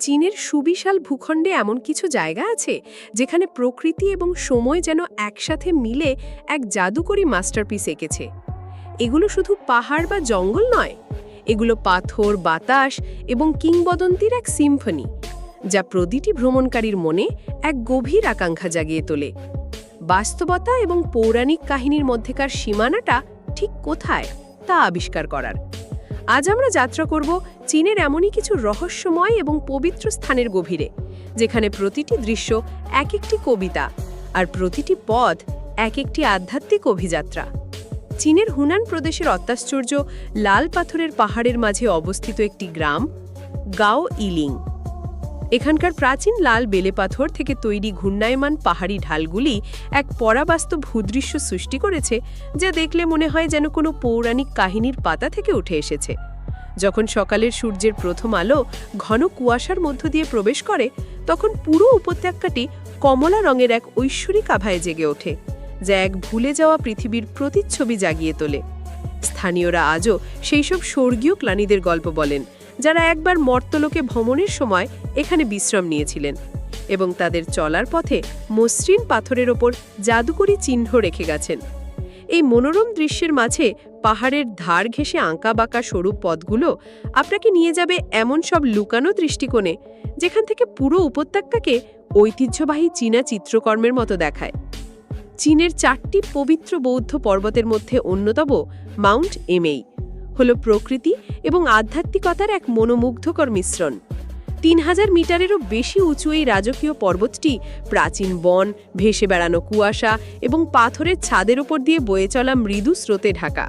চীনের সুবিশাল ভূখণ্ডে এমন কিছু জায়গা আছে যেখানে প্রকৃতি এবং সময় যেন একসাথে মিলে এক জাদুকরী মাস্টারপিস এঁকেছে। এগুলো শুধু পাহাড় বা জঙ্গল নয়, এগুলো পাথর, বাতাস এবং কিংবদন্তির এক সিম্ফনি, যা প্রতিটি ভ্রমণকারীর মনে এক গভীর আকাঙ্ক্ষা জাগিয়ে তোলে। বাস্তবতা এবং পৌরাণিক কাহিনীর মধ্যেকার সীমানাটা ঠিক কোথায় তা আবিষ্কার করার। আজ আমরা যাত্রা করব চীনের এমনই কিছু রহস্যময় এবং পবিত্র স্থানের গভীরে, যেখানে প্রতিটি দৃশ্য এক একটি কবিতা আর প্রতিটি পথ এক একটি আধ্যাত্মিক অভিযাত্রা। চীনের হুনান প্রদেশের অত্যাশ্চর্য লাল পাথরের পাহাড়ের মাঝে অবস্থিত একটি গ্রাম, গাও ইলিং। এখানকার প্রাচীন লাল বেলে পাথর থেকে তৈরি ঘূর্ণায়মান পাহাড়ি ঢালগুলি এক পরাবাস্তব ভূদৃশ্য সৃষ্টি করেছে, যা দেখলে মনে হয় যেন কোনো পৌরাণিক কাহিনীর পাতা থেকে উঠে এসেছে। যখন সকালের সূর্যের প্রথম আলো ঘন কুয়াশার মধ্য দিয়ে প্রবেশ করে, তখন পুরো উপত্যকাটি কমলা রঙের এক ঐশ্বরিক আভায় জেগে ওঠে, যা এক ভুলে যাওয়া পৃথিবীর প্রতিচ্ছবি জাগিয়ে তোলে। স্থানীয়রা আজও সেই সব স্বর্গীয় ক্লানীদের গল্প বলেন, যারা একবার মর্তলোকে ভ্রমণের সময় এখানে বিশ্রাম নিয়েছিলেন এবং তাদের চলার পথে মসৃণ পাথরের ওপর জাদুকরী চিহ্ন রেখে গেছেন। এই মনোরম দৃশ্যের মাঝে পাহাড়ের ধার ঘেঁষে আঁকা বাঁকা সরু পথগুলো আপনাকে নিয়ে যাবে এমন সব লুকানো দৃষ্টিকোণে, যেখান থেকে পুরো উপত্যকাকে ঐতিহ্যবাহী চীনা চিত্রকর্মের মতো দেখায়। চীনের চারটি পবিত্র বৌদ্ধ পর্বতের মধ্যে অন্যতম মাউন্ট এমেই, হল প্রকৃতি এবং আধ্যাত্মিকতার এক মনোমুগ্ধকর মিশ্রণ। তিন হাজার মিটারেরও বেশি উঁচু এই রাজকীয় পর্বতটি প্রাচীন বন, ভেসে বেড়ানো কুয়াশা এবং পাথরের ছাদের ওপর দিয়ে বয়ে চলা মৃদু স্রোতে ঢাকা।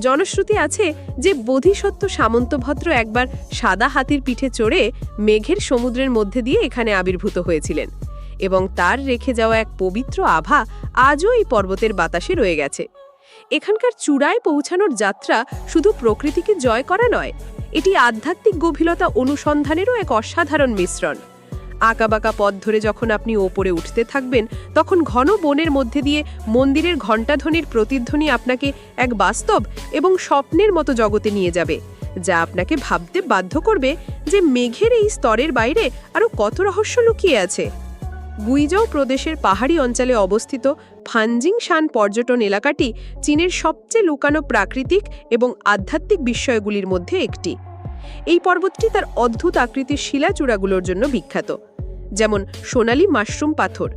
জনশ্রুতি আছে যে বোধিসত্ত্ব সামন্তভদ্র একবার সাদা হাতির পিঠে চড়ে মেঘের সমুদ্রের মধ্যে দিয়ে এখানে আবির্ভূত হয়েছিলেন এবং তার রেখে যাওয়া এক পবিত্র আভা আজও এই পর্বতের বাতাসে রয়ে গেছে। এখানকার চূড়ায় পৌঁছানোর যাত্রা শুধু প্রকৃতিকে জয় করা নয় এটি আধ্যাত্মিক গভীরতা অনুসন্ধানেরও এক অসাধারণ মিশ্রণ। আঁকাবাঁকা পথ ধরে যখন আপনি ওপরে উঠতে থাকবেন, তখন ঘন বনের মধ্যে দিয়ে মন্দিরের ঘণ্টাধ্বনির প্রতিধ্বনি আপনাকে এক বাস্তব এবং স্বপ্নের মতো জগতে নিয়ে যাবে, যা আপনাকে ভাবতে বাধ্য করবে যে মেঘের এই স্তরের বাইরে আরও কত রহস্য লুকিয়ে আছে। গুইজাও প্রদেশের পাহাড়ি অঞ্চলে অবস্থিত ফানজিং শান পর্যটন এলাকাটি চীনের সবচেয়ে লুকানো প্রাকৃতিক এবং আধ্যাত্মিক বিস্ময়গুলির মধ্যে একটি। এই পর্বতটি তার অদ্ভুত আকৃতির শিলাচূড়াগুলোর জন্য বিখ্যাত, যেমন সোনালি মাশরুম পাথর,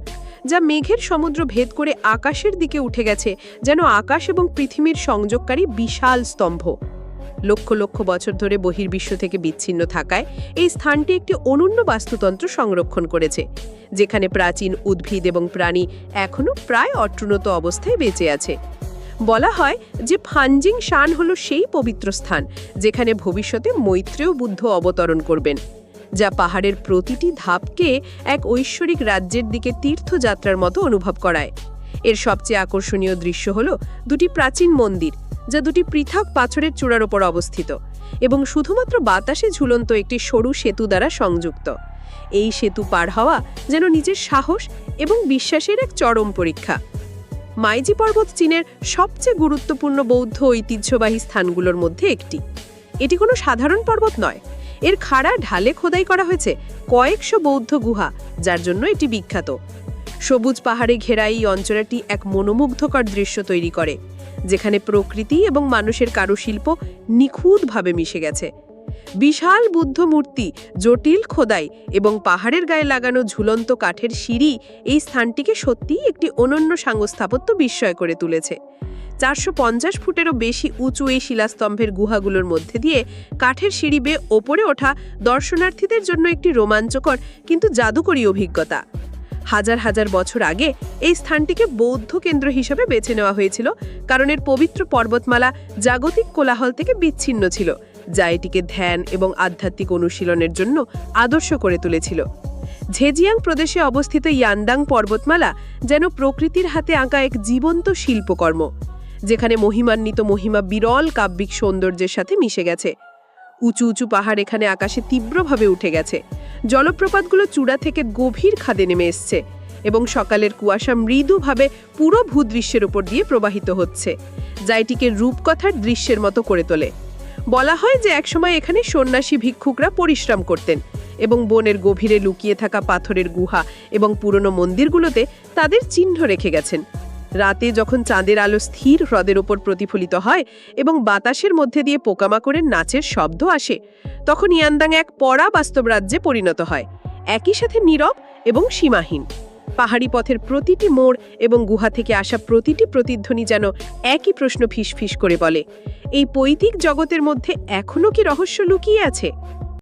যা মেঘের সমুদ্র ভেদ করে আকাশের দিকে উঠে গেছে যেন আকাশ এবং পৃথিবীর সংযোগকারী বিশাল স্তম্ভ। লক্ষ লক্ষ বছর ধরে বহির্বিশ্ব থেকে বিচ্ছিন্ন থাকায় এই স্থানটি একটি অনন্য বাস্তুতন্ত্র সংরক্ষণ করেছে, যেখানে প্রাচীন উদ্ভিদ এবং প্রাণী এখনও প্রায় অট্রুনত অবস্থায় বেঁচে আছে। বলা হয় যে ফানজিং শান হল সেই পবিত্র স্থান, যেখানে ভবিষ্যতে মৈত্রেয় বুদ্ধ অবতরণ করবেন, যা পাহাড়ের প্রতিটি ধাপকে এক ঐশ্বরিক রাজ্যের দিকে তীর্থযাত্রার মতো অনুভব করায়। এর সবচেয়ে আকর্ষণীয় দৃশ্য হল দুটি প্রাচীন মন্দির যা দুটি পৃথক পাথরের চূড়ার ওপর অবস্থিত এবং শুধুমাত্র বাতাসে ঝুলন্ত একটি সরু সেতু দ্বারা সংযুক্ত। এই সেতু পার হওয়া যেন নিজের সাহস এবং বিশ্বাসের এক চরম পরীক্ষা। মাইজি পর্বত চীনের সবচেয়ে গুরুত্বপূর্ণ বৌদ্ধ ঐতিহ্যবাহী স্থানগুলোর মধ্যে একটি। এটি কোনো সাধারণ পর্বত নয়। এর খাড়া ঢালে খোদাই করা হয়েছে কয়েকশো বৌদ্ধ গুহা, যার জন্য এটি বিখ্যাত। সবুজ পাহাড়ে ঘেরা এই অঞ্চলটি এক মনোমুগ্ধকর দৃশ্য তৈরি করে। যেখানে প্রকৃতি এবং মানুষের কারুশিল্প নিখুঁতভাবে মিশে গেছে। বিশাল বুদ্ধ মূর্তি, জটিল খোদাই এবং পাহাড়ের গায়ে লাগানো ঝুলন্ত কাঠের সিঁড়ি এই স্থানটিকে সত্যিই একটি অনন্য সাংস্থাপত্য বিস্ময় করে তুলেছে। চারশো পঞ্চাশ ফুটেরও বেশি উঁচু এই শিলাস্তম্ভের গুহাগুলোর মধ্যে দিয়ে কাঠের সিঁড়ি বেয়ে ওপরে ওঠা দর্শনার্থীদের জন্য একটি রোমাঞ্চকর কিন্তু জাদুকরী অভিজ্ঞতা। হাজার হাজার বছর আগে এই স্থানটিকে বৌদ্ধ কেন্দ্র হিসেবে বেছে নেওয়া হয়েছিল, কারণ এর পবিত্র পর্বতমালা জাগতিক কোলাহল থেকে বিচ্ছিন্ন ছিল, যা এটিকে ধ্যান এবং আধ্যাত্মিক অনুশীলনের জন্য আদর্শ করে তুলেছিল। ঝেজিয়াং প্রদেশে অবস্থিত ইয়ান্দাং পর্বতমালা যেন প্রকৃতির হাতে আঁকা এক জীবন্ত শিল্পকর্ম, যেখানে মহিমান্বিত মহিমা বিরল কাব্যিক সৌন্দর্যের সাথে মিশে গেছে। উঁচু উঁচু পাহাড় এখানে আকাশে তীব্রভাবে উঠে গেছে। জলপ্রপাতগুলো চূড়া থেকে গভীর খাদে নেমে এসছে এবং সকালের কুয়াশা মৃদুভাবে পুরো ভূদৃশ্যের উপর দিয়ে প্রবাহিত হচ্ছে, যা এটিকে রূপকথার দৃশ্যের মতো করে তোলে। বলা হয় যে একসময় এখানে সন্ন্যাসী ভিক্ষুকরা পরিশ্রম করতেন এবং বনের গভীরে লুকিয়ে থাকা পাথরের গুহা এবং পুরনো মন্দিরগুলোতে তাদের চিহ্ন রেখে গেছেন। রাতে যখন চাঁদের আলো স্থির হ্রদের ওপর প্রতিফলিত হয় এবং বাতাসের মধ্যে দিয়ে পোকামাকড়ের নাচের শব্দ আসে, তখন ইয়ান্দাং এক পড়া বাস্তব রাজ্যে পরিণত হয়। একই সাথে নীরব এবং সীমাহীন। পাহাড়ি পথের প্রতিটি মোড় এবং গুহা থেকে আসা প্রতিটি প্রতিধ্বনি যেন একই প্রশ্ন ফিসফিস করে বলে। এই পৈতিক জগতের মধ্যে এখনও কি রহস্য লুকিয়ে আছে?